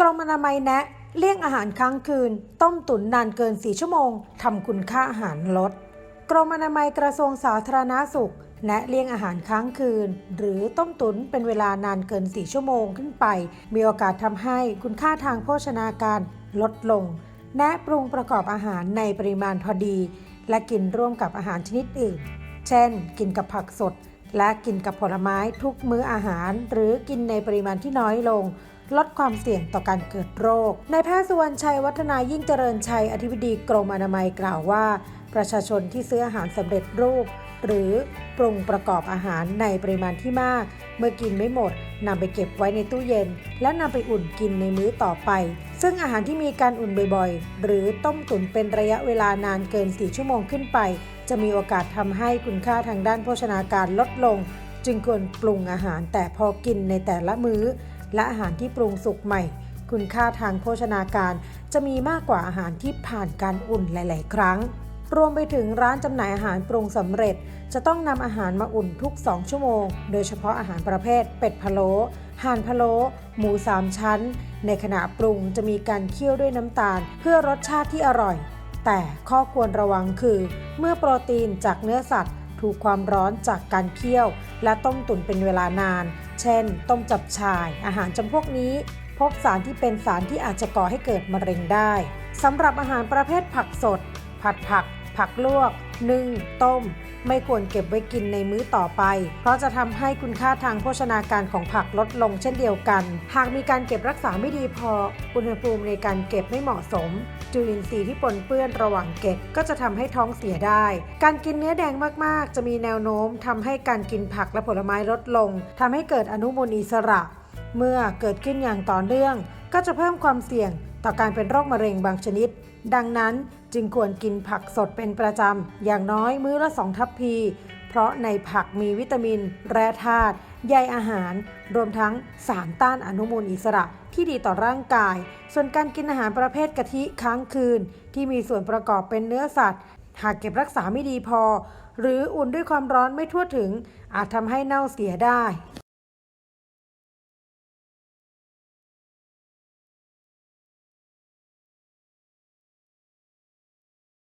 กรมอนามัยแนะ เลี่ยงอาหารค้างคืน ต้มตุ๋นนานเกิน 4 ชั่วโมงทำคุณค่าอาหารลด กรมอนามัยกระทรวงสาธารณาสุข แนะเลี่ยงอาหารค้างคืน หรือต้มตุ๋นเป็นเวลานานเกิน 4 ชั่วโมงขึ้นไป มีโอกาสทำให้คุณค่าทางโภชนาการลดลง แนะปรุงประกอบอาหารในปริมาณพอดี และกินร่วมกับอาหารชนิดอื่น เช่น กินกับผักสด และกินกับผลไม้ทุกมื้ออาหาร หรือกินในปริมาณที่น้อยลง ลดความเสี่ยงต่อการเกิดโรคในายแพทย์สุวรรณชัยวัฒนายิ่งเจริญชัยอธิบดีกรมอนามัยกล่าวว่า ประชาชนที่ซื้ออาหารสำเร็จรูป หรือปรุงประกอบอาหารในปริมาณที่มาก เมื่อกินไม่หมดนำไปเก็บไว้ในตู้เย็น แล้วนำไปอุ่นกินในมื้อต่อไป ซึ่งอาหารที่มีการอุ่นบ่อยๆ หรือต้มตุ๋นเป็นระยะเวลานานเกิน 4 ชั่วโมงขึ้นไป จะมีโอกาสทำให้คุณค่าทางด้านโภชนาการลดลง จึงควรปรุงอาหารแต่พอกินในแต่ละมื้อ และอาหารที่ปรุงสุกใหม่ คุณค่าทางโภชนาการ จะมีมากกว่าอาหารที่ผ่านการอุ่นหลาย ๆ ครั้ง รวมไปถึงร้านจำหน่ายอาหารปรุงสำเร็จ จะต้องนำอาหารมาอุ่นทุก 2 ชั่วโมง โดยเฉพาะอาหารประเภท เป็ดพะโล้ห่านพะโล้หมูสามชั้น ในขณะปรุงจะมีการเคี่ยวด้วยน้ำตาล เพื่อรสชาติที่อร่อย แต่ข้อควรระวังคือ เมื่อโปรตีนจากเนื้อสัตว์ ถูกความร้อนจากการเคี่ยว และต้มตุ๋นเป็นเวลานาน เช่น ต้มจับชาย อาหารจำพวกนี้ พบสารที่เป็นสารที่อาจจะก่อให้เกิดมะเร็งได้สำหรับอาหารประเภทผักสด ผัดผัก ผักลวก นึ่ง ต้ม ไม่ควรเก็บไว้กินในมื้อต่อไป เพราะจะทำให้คุณค่าทางโภชนาการของผักลดลงเช่นเดียวกัน หากมีการเก็บรักษาไม่ดีพอ อุณหภูมิในการเก็บไม่เหมาะสม จุลินทรีย์ที่ปนเปื้อนระหว่างเก็บก็จะทำให้ท้องเสียได้ การกินเนื้อแดงมากๆ จะมีแนวโน้มทำให้การกินผักและผลไม้ลดลงทำให้เกิดอนุมูลอิสระ เมื่อเกิดขึ้นอย่างต่อเนื่อง ก็จะเพิ่มความเสี่ยงต่อการเป็นโรคมะเร็งบางชนิด ดังนั้นจึงควรกินผักสดเป็นประจำ อย่างน้อยมื้อละสองทัพพี เพราะในผักมีวิตามิน แร่ธาตุ ใยอาหาร รวมทั้งสารต้านอนุมูลอิสระ ที่ดีต่อร่างกาย ส่วนการกินอาหารประเภทกะทิค้างคืน ที่มีส่วนประกอบเป็นเนื้อสัตว์ หากเก็บรักษาไม่ดีพอ หรืออุ่นด้วยความร้อนไม่ทั่วถึง อาจทำให้เน่าเสียได้